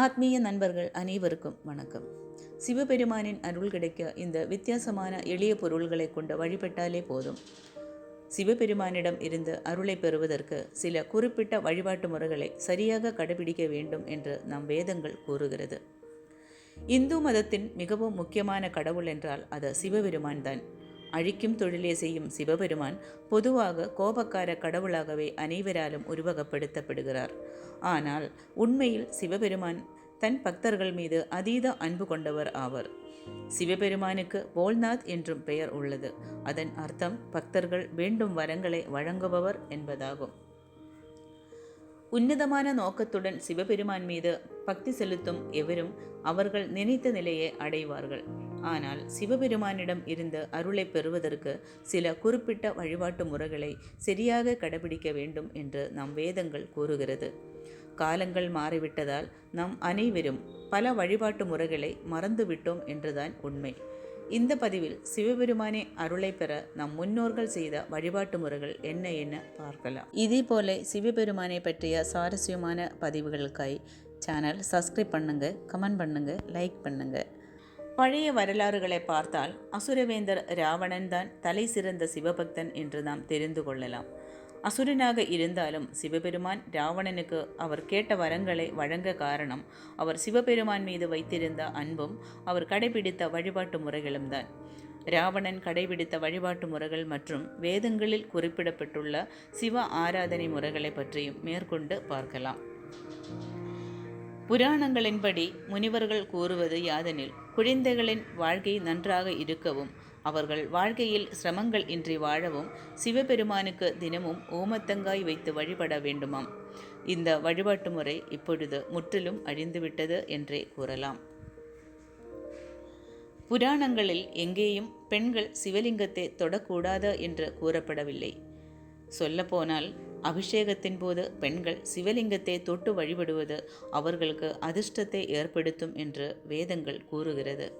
ஆத்மீய நண்பர்கள் அனைவருக்கும் வணக்கம். சிவபெருமானின் அருள் கிடைக்க இந்த வித்தியாசமான எளிய பொருள்களை கொண்டு வழிபட்டாலே போதும். சிவபெருமானிடம் இருந்து அருளை பெறுவதற்கு சில குறிப்பிட்ட வழிபாட்டு முறைகளை சரியாக கடைபிடிக்க வேண்டும் என்று நம் வேதங்கள் கூறுகிறது. இந்து மதத்தின் மிகவும் முக்கியமான கடவுள் என்றால் அது சிவபெருமான் தான். அழிக்கும் தொழிலே செய்யும் சிவபெருமான் பொதுவாக கோபக்கார கடவுளாகவே அனைவராலும் உருவகப்படுத்தப்படுகிறார். ஆனால் உண்மையில் சிவபெருமான் தன் பக்தர்கள் மீது அதீத அன்பு கொண்டவர் ஆவர். சிவபெருமானுக்கு போல்நாத் என்றும் பெயர் உள்ளது. அதன் அர்த்தம் பக்தர்கள் வேண்டும் வரங்களை வழங்குபவர் என்பதாகும். உன்னதமான நோக்கத்துடன் சிவபெருமான் மீது பக்தி செலுத்தும் எவரும் அவர்கள் நினைத்த நிலையை அடைவார்கள். ஆனால் சிவபெருமானிடம் இருந்து அருளை பெறுவதற்கு சில குறிப்பிட்ட வழிபாட்டு முறைகளை சரியாக கடைபிடிக்க வேண்டும் என்று நம் வேதங்கள் கூறுகிறது. காலங்கள் மாறிவிட்டதால் நாம் அனைவரும் பல வழிபாட்டு முறைகளை மறந்துவிட்டோம் என்றுதான் உண்மை. இந்த பதிவில் சிவபெருமானே அருளை பெற நம் முன்னோர்கள் செய்த வழிபாட்டு முறைகள் என்ன என்ன பார்க்கலாம். இதே போல சிவபெருமானை பற்றிய சுவாரஸ்யமான பதிவுகளுக்காய் சேனல் சப்ஸ்கிரைப் பண்ணுங்கள் கமெண்ட் பண்ணுங்கள் லைக் பண்ணுங்கள் பழைய வரலாறுகளை பார்த்தால் அசுரவேந்தர் ராவணன் தான் தலை சிறந்த சிவபக்தன் என்று நாம் தெரிந்து கொள்ளலாம். அசுரனாக இருந்தாலும் சிவபெருமான் ராவணனுக்கு அவர் கேட்ட வரங்களை வழங்க காரணம் அவர் சிவபெருமான் மீது வைத்திருந்த அன்பும் அவர் கடைபிடித்த வழிபாட்டு முறைகளும் தான். ராவணன் கடைபிடித்த வழிபாட்டு முறைகள் மற்றும் வேதங்களில் குறிப்பிடப்பட்டுள்ள சிவ ஆராதனை முறைகளை பற்றியும் மேற்கொண்டு பார்க்கலாம். புராணங்களின்படி முனிவர்கள் கூறுவது யாதெனில் குழந்தைகளின் வாழ்க்கை நன்றாக இருக்கவும் அவர்கள் வாழ்க்கையில் சிரமங்கள் இன்றி வாழவும் சிவபெருமானுக்கு தினமும் ஓமத்தங்காய் வைத்து வழிபட வேண்டுமாம். இந்த வழிபாட்டு முறை இப்பொழுது முற்றிலும் அழிந்துவிட்டது என்றே கூறலாம். புராணங்களில் எங்கேயும் பெண்கள் சிவலிங்கத்தை தொடக்கூடாது என்று கூறப்படவில்லை. சொல்லப்போனால் அபிஷேகத்தின் போது பெண்கள் சிவலிங்கத்தை தொட்டு வழிபடுவது அவர்களுக்கு அதிர்ஷ்டத்தை ஏற்படுத்தும் என்று வேதங்கள் கூறுகிறது.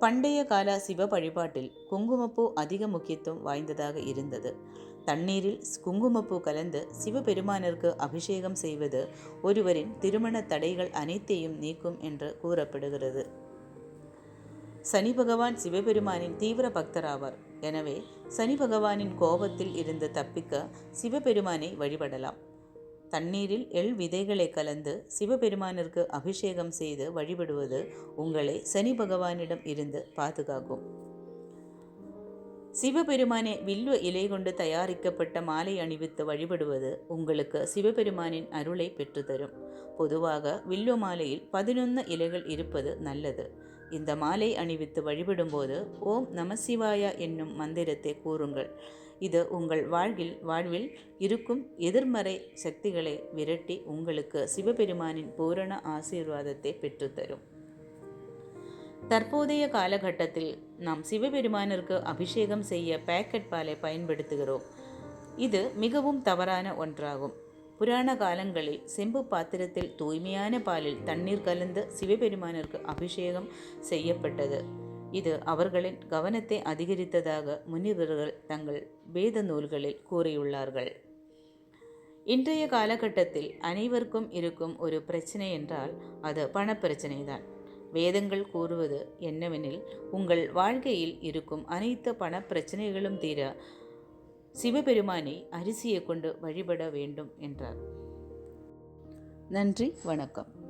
பண்டைய கால சிவ வழிபாட்டில் குங்குமப்பூ அதிக முக்கியத்துவம் வாய்ந்ததாக இருந்தது. தண்ணீரில் குங்குமப்பூ கலந்து சிவபெருமானிற்கு அபிஷேகம் செய்வது ஒருவரின் திருமண தடைகள் அனைத்தையும் நீக்கும் என்று கூறப்படுகிறது. சனி பகவான் சிவபெருமானின் தீவிர பக்தராவார். எனவே சனி பகவானின் கோபத்தில் இருந்து தப்பிக்க சிவபெருமானை வழிபடலாம். தண்ணீரில் எள் விதைகளை கலந்து சிவபெருமானிற்கு அபிஷேகம் செய்து வழிபடுவது உங்களை சனி பகவானிடம் இருந்து பாதுகாக்கும். சிவபெருமானை வில்வ இலை கொண்டு தயாரிக்கப்பட்ட மாலை அணிவித்து வழிபடுவது உங்களுக்கு சிவபெருமானின் அருளை பெற்றுத்தரும். பொதுவாக வில்வ மாலையில் பதினொன்று இலைகள் இருப்பது நல்லது. இந்த மாலை அணிவித்து வழிபடும்போது ஓம் நமசிவாயா என்னும் மந்திரத்தை கூறுங்கள். இது உங்கள் வாழ்வில் வாழ்வில் இருக்கும் எதிர்மறை சக்திகளை விரட்டி உங்களுக்கு சிவபெருமானின் பூரண ஆசீர்வாதத்தை பெற்றுத்தரும். தற்போதைய காலகட்டத்தில் நாம் சிவபெருமானிற்கு அபிஷேகம் செய்ய பேக்கெட் பாலை பயன்படுத்துகிறோம். இது மிகவும் தவறான ஒன்றாகும். புராண காலங்களில் செம்பு பாத்திரத்தில் தூய்மையான பாலில் தண்ணீர் கலந்து சிவபெருமானிற்கு அபிஷேகம் செய்யப்பட்டது. இது அவர்களின் கவனத்தை அதிகரித்ததாக முனிவர்கள் தங்கள் வேத நூல்களில் கூறியுள்ளார்கள். இன்றைய காலகட்டத்தில் அனைவருக்கும் இருக்கும் ஒரு பிரச்சனை என்றால் அது பணப்பிரச்சனை தான் வேதங்கள் கூறுவது என்னவெனில் உங்கள் வாழ்க்கையில் இருக்கும் அனைத்து பணப்பிரச்சனைகளும் தீர சிவபெருமானை அரிசியை கொண்டு வழிபட வேண்டும் என்றார். நன்றி வணக்கம்.